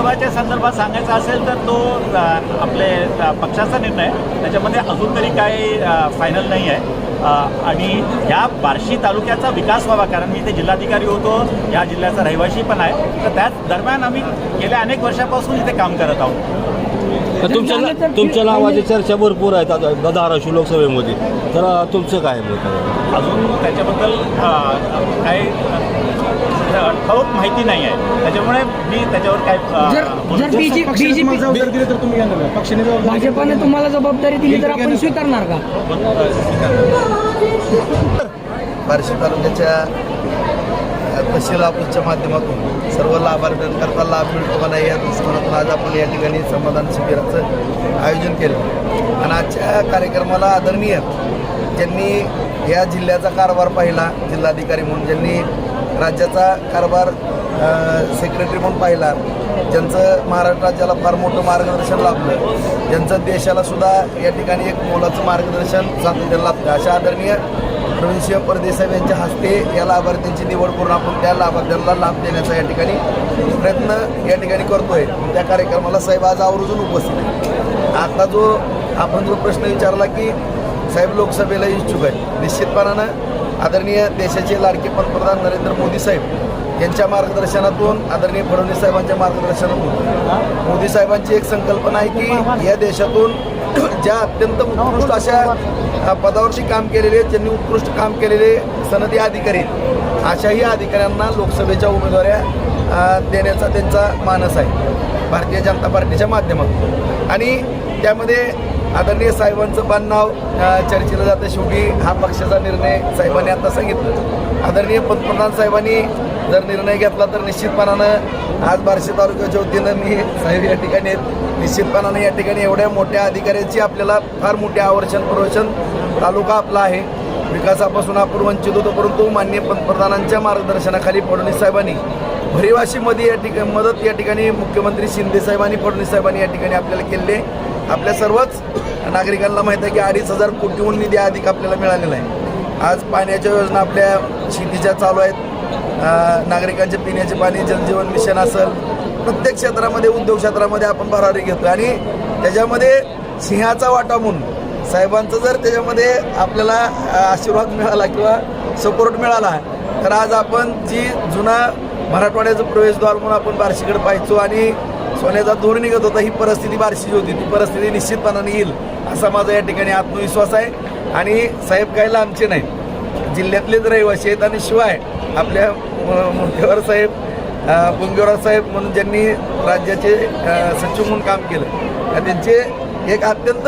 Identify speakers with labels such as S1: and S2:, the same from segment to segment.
S1: लोकसभाच्या संदर्भात सांगायचं असेल तर तो आपले पक्षाचा निर्णय आहे. त्याच्यामध्ये अजून तरी काही फायनल नाही आहे. आणि ह्या बार्शी तालुक्याचा विकास व्हावा कारण मी इथे जिल्हाधिकारी होतो या जिल्ह्याचा रहिवासी पण आहे. तर त्याच दरम्यान आम्ही गेल्या अनेक वर्षापासून इथे काम करत आहोत.
S2: तर तुमच्या तुमच्या नावाची चर्चा भरपूर आहेत आता धाराशिव लोकसभेमध्ये. तर तुमचं काय मत?
S1: अजून त्याच्याबद्दल काही ठळक माहिती नाही आहे. त्याच्यामुळे मी त्याच्यावर काय अ,
S3: जर
S1: बोलू
S3: जर बीजे- बीजेपी
S4: जबाबदारी दिली तर तुम्ही घेणार का? पक्षाने जबाबदारी
S3: भाजपाने तुम्हाला जबाबदारी दिली तर आपण स्वीकारणार का?
S5: बार्शी तालुक्याच्या अ, तहसील ऑफिसच्या माध्यमातून सर्व लाभार्थ्यांकरता लाभ मिळतो का नाही या दृष्टिकोनातून आज आपण या ठिकाणी समाधान शिबिराचं आयोजन केलं. आणि आजच्या कार्यक्रमाला आदरणीय ज्यांनी या जिल्ह्याचा कारभार पाहिला जिल्हाधिकारी म्हणून ज्यांनी राज्याचा कारभार सेक्रेटरी म्हणून पाहिला. ज्यांचं महाराष्ट्र राज्याला फार मोठं मार्गदर्शन लाभलं. ज्यांचं देशाला सुद्धा या ठिकाणी एक मोलाचं मार्गदर्शन सातत्यानं लाभलं. अशा आदरणीय प्रवीणसिंह परदेसाहेब यांच्या हस्ते या लाभार्थ्यांची निवड करून आपण त्या लाभार्थ्यांना लाभ देण्याचा या ठिकाणी प्रयत्न या ठिकाणी करतोय. त्या कार्यक्रमाला साहेब आज आवर्जून उपस्थित आता जो आपण जो प्रश्न विचारला की साहेब लोकसभेला इच्छुक आहे निश्चितपणानं आदरणीय देशाचे लाडके पंतप्रधान नरेंद्र मोदी साहेब यांच्या मार्गदर्शनातून आदरणीय फडणवीस साहेबांच्या मार्गदर्शनातून. मोदी साहेबांची एक संकल्पना आहे की या देशातून ज्या अत्यंत उत्कृष्ट अशा अ, पदावरती काम केलेले ज्यांनी उत्कृष्ट काम केलेले सनदी अधिकारी आहेत, अशाही अधिकाऱ्यांना लोकसभेच्या उमेदवाऱ्या देण्याचा त्यांचा मानस आहे. भारतीय जनता पार्टीच्या माध्यमातून. आणि त्यामध्ये आदरणीय साहेबांचं पण नाव चर्चेला जातं. शेवटी हा पक्षाचा निर्णय साहेबांनी आता सांगितलं. आदरणीय पंतप्रधान साहेबांनी जर निर्णय घेतला तर निश्चितपणानं आज बार्शी तालुक्याच्या वतीनं मी साहेब या ठिकाणी आहेत. निश्चितपणानं या ठिकाणी एवढ्या मोठ्या अधिकाऱ्यांची आपल्याला फार मोठे आवर्षण प्रवचन तालुका आपला आहे. विकासापासून आपण वंचित होतो परंतु माननीय पंतप्रधानांच्या मार्गदर्शनाखाली फडणवीस साहेबांनी भरिवाशीमध्ये या ठिकाणी मदत या ठिकाणी मुख्यमंत्री शिंदे साहेबांनी फडणवीस साहेबांनी या ठिकाणी आपल्याला केले आपल्या सर्वच नागरिकांना माहीत आहे की अडीच हजार कोटीहून निधी अधिक आपल्याला मिळालेला आहे. आज पाण्याच्या योजना आपल्या शेतीच्या चालू आहेत. नागरिकांचे पिण्याचे पाणी जलजीवन मिशन असेल. प्रत्येक क्षेत्रामध्ये उद्योग क्षेत्रामध्ये आपण भरारी घेतो आणि त्याच्यामध्ये सिंहाचा वाटा म्हणून साहेबांचं जर त्याच्यामध्ये आपल्याला आशीर्वाद मिळाला किंवा सपोर्ट मिळाला तर आज आपण जी जुना मराठवाड्याचं प्रवेशद्वार म्हणून आपण बार्शीकडे पाहायचो आणि सोन्याचा दूर निघत होता ही परिस्थिती बारशीची होती. ती परिस्थिती निश्चितपणाने येईल असा माझा या ठिकाणी आत्मविश्वास आहे. आणि साहेब काय लांबचे नाहीत. जिल्ह्यातलेच रहिवासी आहेत आणि शिवाय आपल्या म- मुंडेवर साहेब अ, साहेब म्हणून ज्यांनी राज्याचे सचिव म्हणून काम केलं आणि त्यांचे एक अत्यंत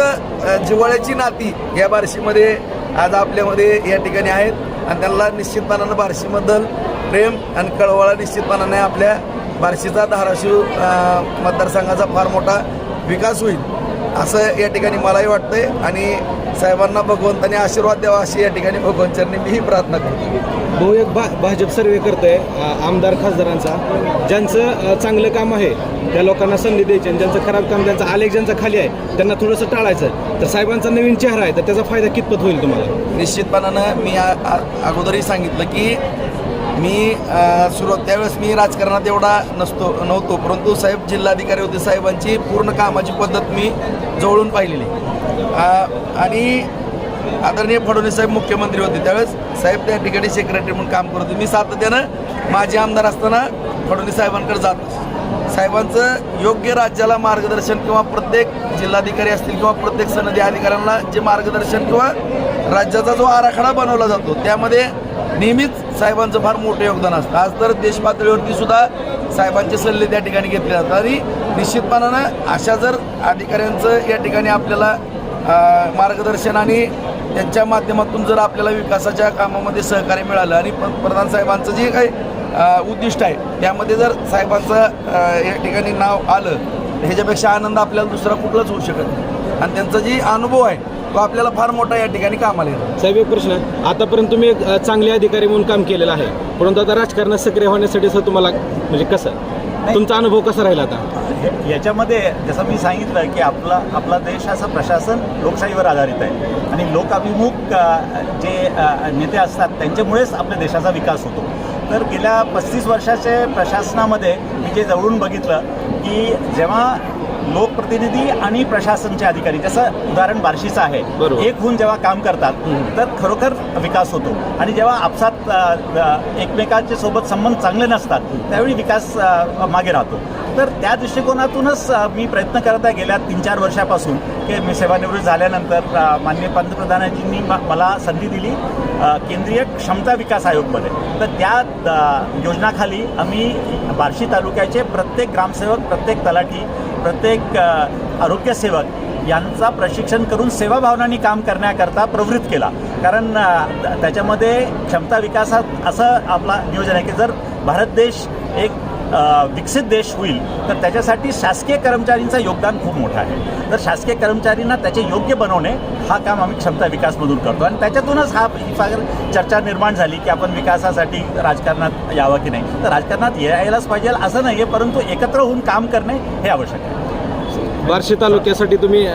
S5: जिवाळ्याची जिव्हाळ्याची नाती या बार्शीमध्ये आज आपल्यामध्ये या ठिकाणी आहेत. आणि त्यांना निश्चितपणानं बार्शीबद्दल प्रेम आणि कळवळा निश्चितपणाने आपल्या बार्शीचा धाराशिव मतदारसंघाचा फार मोठा विकास होईल असं या ठिकाणी मलाही वाटतंय. आणि साहेबांना भगवंताने आशीर्वाद द्यावा अशी या ठिकाणी भगवंतांनी मीही प्रार्थना करतो.
S4: भाऊ एक भा भाजप सर्वे करतोय आ, आमदार खासदारांचा. ज्यांचं चांगलं काम आहे त्या लोकांना संधी द्यायची आणि ज्यांचं खराब काम ज्यांचा आलेख ज्यांचा खाली आहे त्यांना थोडंसं टाळायचं तर साहेबांचा नवीन चेहरा आहे तर त्याचा फायदा कितपत होईल तुम्हाला?
S5: निश्चितपणानं मी अगोदरही सांगितलं की मी सुरुवात त्यावेळेस मी राजकारणात एवढा नसतो नव्हतो परंतु साहेब जिल्हाधिकारी होते साहेबांची पूर्ण कामाची पद्धत मी जवळून पाहिलेली आणि आदरणीय फडणवीस साहेब मुख्यमंत्री होते त्यावेळेस साहेब त्या ठिकाणी सेक्रेटरी म्हणून काम करत होते मी सातत्यानं माझे आमदार असताना फडणवीस साहेबांकडे जात असतो. साहेबांचं योग्य राज्याला मार्गदर्शन किंवा प्रत्येक जिल्हाधिकारी असतील किंवा प्रत्येक सनदी अधिकाऱ्यांना जे मार्गदर्शन किंवा राज्याचा जो आराखडा बनवला जातो त्यामध्ये नेहमीच साहेबांचं फार मोठं योगदान असतं. आज तर देश पातळीवरती सुद्धा साहेबांचे सल्ले त्या ठिकाणी घेतले जातात आणि निश्चितपणानं अशा जर अधिकाऱ्यांचं या ठिकाणी आपल्याला मार्गदर्शन आणि त्यांच्या माध्यमातून जर आपल्याला विकासाच्या कामामध्ये सहकार्य मिळालं आणि पंतप्रधान साहेबांचं जे काही उद्दिष्ट आहे. त्यामध्ये जर साहेबांचं या ठिकाणी नाव आलं ह्याच्यापेक्षा आनंद आपल्याला दुसरा कुठलाच होऊ शकत नाही. आणि त्यांचा जी अनुभव आहे तो आपल्याला फार मोठा या ठिकाणी कामाला येतो.
S4: साहेब एक प्रश्न. आतापर्यंत तुम्ही एक चांगले अधिकारी म्हणून काम केलेलं आहे. परंतु आता राजकारणात सक्रिय होण्यासाठी सर तुम्हाला म्हणजे कसं? तुमचा अनुभव कसा राहील आता?
S1: याच्यामध्ये जसं मी सांगितलं की आपला आपला देश असं प्रशासन लोकशाहीवर आधारित आहे. आणि लोकाभिमुख जे नेते असतात त्यांच्यामुळेच आपल्या देशाचा विकास होतो. तर गेल्या पस्तीस वर्षाचे प्रशासनामध्ये मी जे जवळून बघितलं की जेव्हा लोकप्रतिनिधी आणि प्रशासनचे अधिकारी जसं उदाहरण बार्शीचं आहे. एक होऊन जेव्हा काम करतात तर खरोखर विकास होतो. आणि जेव्हा आपसात एकमेकांच्या सोबत संबंध चांगले नसतात त्यावेळी विकास मागे राहतो. तर त्या दृष्टिकोनातूनच मी प्रयत्न करत आहे गेल्या तीन चार वर्षापासून की मी सेवानिवृत्त झाल्यानंतर अ, माननीय पंतप्रधानांनी म- मला संधी दिली केंद्रीय क्षमता विकास आयोगमध्ये. तर त्या योजनाखाली आम्ही बार्शी तालुक्याचे प्रत्येक ग्रामसेवक प्रत्येक तलाठी प्रत्येक आरोग्यसेवक यांचा प्रशिक्षण करून सेवाभावनाने काम करण्याकरता प्रवृत्त केला. कारण त्याच्यामध्ये क्षमता विकासात असं आपला नियोजन आहे की जर भारत देश एक विकसित देश होईल तर त्याच्यासाठी शासकीय कर्मचारींचं योगदान खूप मोठं आहे. तर शासकीय कर्मचारींना त्याचे योग्य बनवणे हा काम आम्ही क्षमता विकासमधून करतो. आणि त्याच्यातूनच हा ही फार चर्चा निर्माण झाली की आपण विकासासाठी राजकारणात यावं की नाही. तर राजकारणात यायलाच पाहिजे असं नाही आहे परंतु एकत्र होऊन काम करणे हे आवश्यक आहे.
S4: बार्शी तालुक्यासाठी तुम्ही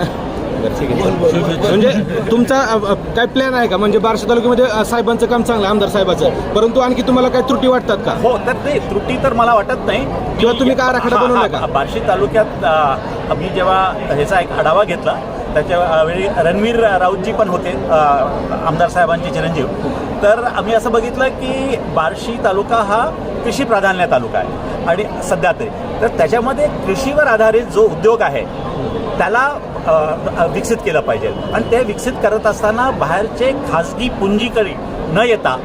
S4: म्हणजे तुमचा अ, अ, काय प्लॅन आहे का? म्हणजे बार्शी तालुक्यामध्ये अ, साहेबांचं काम चांगलं आहे, आमदार साहेबाचं. परंतु आणखी तुम्हाला काय त्रुटी वाटतात का?
S1: हो तर ते त्रुटी तर मला वाटत नाही.
S4: किंवा तुम्ही काय आराखडा
S1: हा,
S4: बनवला
S1: हा,
S4: का?
S1: बार्शी तालुक्यात अ, मी जेव्हा ह्याचा एक आढावा घेतला त्याच्या अ, वेळी रणवीर राऊतजी पण होते अ, आमदार साहेबांचे चिरंजीव. तर आम्ही असं बघितलं की बार्शी तालुका हा कृषी प्राधान्य तालुका आहे आणि सध्या तरी. तर त्याच्यामध्ये कृषीवर आधारित जो उद्योग आहे त्याला विकसित केलं पाहिजे. आणि ते विकसित करत असताना बाहेरचे खाजगी पुंजीकरी न येता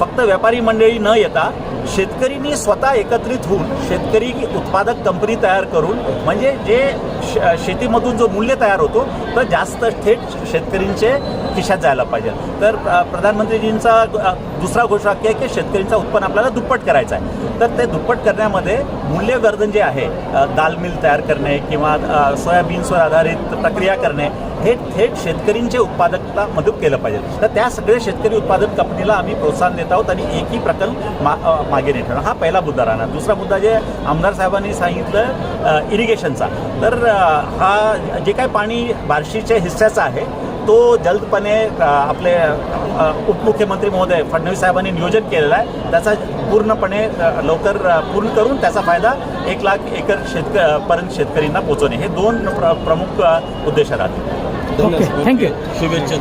S1: फक्त व्यापारी मंडळी न येता शेतकरीनी स्वतः एकत्रित होऊन शेतकरी उत्पादक कंपनी तयार करून म्हणजे जे शेतीमधून जो मूल्य तयार होतो तर जास्त थेट शेतकरींचे खिशात जायला पाहिजे. तर प्रधानमंत्रीजींचा दुसरा घोषवाक्य आहे की शेतकऱ्यांचा उत्पन्न आपल्याला दुप्पट करायचं आहे. तर ते दुप्पट करण्यामध्ये मूल्यवर्धन जे आहे दाल मिल तयार करणे किंवा सोयाबीन्सवर आधारित प्रक्रिया करणे हे थेट शेतकरींचे उत्पादकता मदत केलं पाहिजे. तर त्या सगळे शेतकरी उत्पादक कंपनीला आम्ही प्रोत्साहन देत आहोत आणि एकही प्रकल्प मा मागे नाही ठेवणार. हा पहिला मुद्दा राहणार. दुसरा मुद्दा जे आमदार साहेबांनी सांगितलं इरिगेशनचा तर हा जे काय पाणी बार्शीच्या हिस्स्याचा आहे तो जलदपणे आपले उपमुख्यमंत्री महोदय फडणवीस साहेबांनी नियोजन केलेलं आहे. त्याचा पूर्णपणे लवकर पूर्ण करून त्याचा फायदा एक लाख एकर शेतक पर्यंत शेतकऱ्यांना पोहोचवणे. हे दोन प्र प्रमुख उद्देश राहतील.
S3: थँक्यू.
S2: शुभेच्छा.